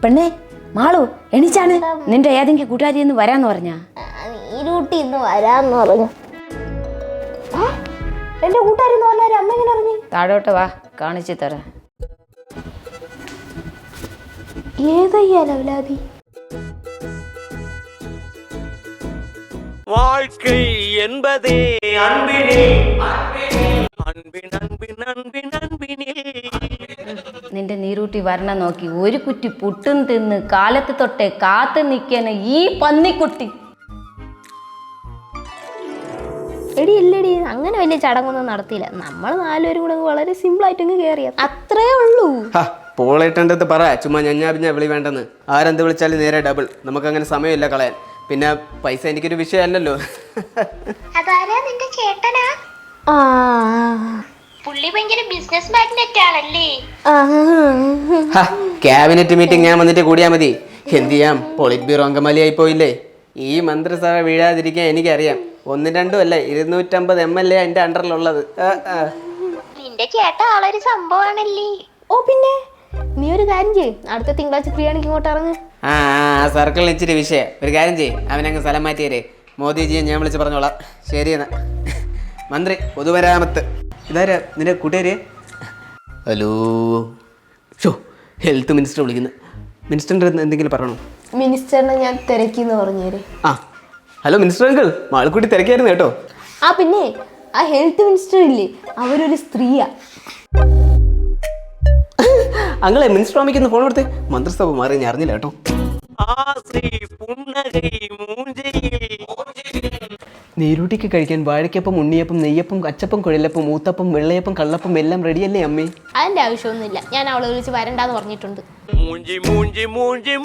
പെണ്ണേ മാളു എണീച്ചാണ് നിന്റെ ഏതെങ്കിലും കൂട്ടുകാരി എന്ന് വരാന്ന് പറഞ്ഞാ നീരൂട്ടി ഇന്ന് വരാന്ന് പറഞ്ഞു ആ, എന്റെ കൂട്ടുകാരെന്ന് പറഞ്ഞാൽ അമ്മ എങ്ങനെ അറിഞ്ഞു താഴോട്ട് വാ കാണിച്ചു തരാം ഏതയ്യാ ലവലാതി வாழ்க்கை என்பதே அன்பினில் அன்பின் அன்பின் அன்பின் നിന്റെ നീരൂട്ടി വരണം നോക്കി. ഒരു കുറ്റി പുട്ടും തിന്ന് കാലത്ത് തൊട്ടെ കാത്തു നിൽക്കാന് ഈ പന്നിക്കുട്ടി. എടി ഇല്ലടി അങ്ങനെ വലിയ ചടങ്ങൊന്നും നടത്തിയില്ല. നമ്മൾ നാലുപേരും കൂടെ വളരെ സിമ്പിൾ ആയിട്ട് അങ്ങ് കയറിയ അത്രേ ഉള്ളൂ. ഹാ പോളേട്ടന്റെ പറ. ചുമ്മാ ഞഞ്ഞാ പിന്നെ വിളി വേണ്ടെന്ന്. ആരെന്ത് വിളിച്ചാലും നേരെ ഡബിൾ നമുക്ക് അങ്ങനെ സമയമില്ല കളയാൻ. പിന്നെ പൈസ എനിക്കൊരു വിഷയമല്ലല്ലോ. അതാരാ നിന്റെ ചേട്ടനാ? ആ. പുള്ളി ഭയങ്കര ബിസിനസ് മാഗ്നറ്റ് ആണല്ലേ? ആ. ക്യാബിനറ്റ് മീറ്റിംഗ് ഞാൻ വന്നിട്ട് കൂടിയാ മതി. എന്ത് ചെയ്യാം? പോളിറ്റ് ബ്യൂറോ ആയി പോയില്ലേ? ഈ മന്ത്രിസഭ വീഴാതിരിക്കാൻ എനിക്കറിയാം. ഒന്നും രണ്ടും അല്ല ഇരുന്നൂറ്റമ്പത് എം എൽ എ എന്റെ അണ്ടറിലുള്ളത്. നിന്റെ ചേട്ട ആളൊരു സംഭവമാണല്ലേ ഓ പിന്നെ? നീ ഒരു കാര്യം ചെയ്യ്. അടുത്ത തിങ്കളാഴ്ച ഫ്രീ ആണെങ്കിൽ ഇങ്ങോട്ട് ഇറങ്ങ്. ആ സർക്കിൾ സർക്കിളിൽ ഇച്ചിരി വിഷയം. ഒരു കാര്യം ചെയ്യ്. അവനങ്ങ് സ്ഥലം മാറ്റിയരേ മോദിജിയെ ഞാൻ വിളിച്ച് പറഞ്ഞോളാം. ശരി എന്നാ. മന്ത്രി പൊതുമരാമത്ത്. ഇതാരാ? നിന്റെ കൂട്ടുകാര്? ഹലോ. ഷോ ഹെൽത്ത് മിനിസ്റ്റർ വിളിക്കുന്നത് മിനിസ്റ്ററിന്റെ എന്തെങ്കിലും പറയണോ? മിനിസ്റ്ററിനെ ഞാൻ തിരക്കിന്ന് പറഞ്ഞേരെ. ആ ഹലോ മിനിസ്റ്റർ അങ്കിൾ മാളിക്കുട്ടി തിരക്കായിരുന്നു കേട്ടോ. ആ പിന്നെ ആ ഹെൽത്ത് മിനിസ്റ്റർ ഇല്ലേ? അവരൊരു സ്ത്രീയാ. അങ്ങളെ മിനിസ്റ്റർ അമ്മയ്ക്കൊന്ന് ഫോൺ കൊടുത്ത്. മന്ത്രിസഭ മാറി ഞാൻ അറിഞ്ഞില്ല കേട്ടോ. ആ ശ്രീ നീരൂട്ടിക്ക് കഴിക്കാൻ വാഴയ്ക്കപ്പം ഉണ്ണിയപ്പം നെയ്യപ്പം അച്ചപ്പം കുഴലപ്പം ഊത്തപ്പം വെള്ളയപ്പം കള്ളപ്പം എല്ലാം റെഡിയല്ലേ അമ്മേ? അതിന്റെ ആവശ്യമൊന്നുമില്ല. ഞാൻ അവളെ വിളിച്ച് വരണ്ടാന്ന് പറഞ്ഞിട്ടുണ്ട്. മൂഞ്ചി മൂഞ്ചി മൂഞ്ചി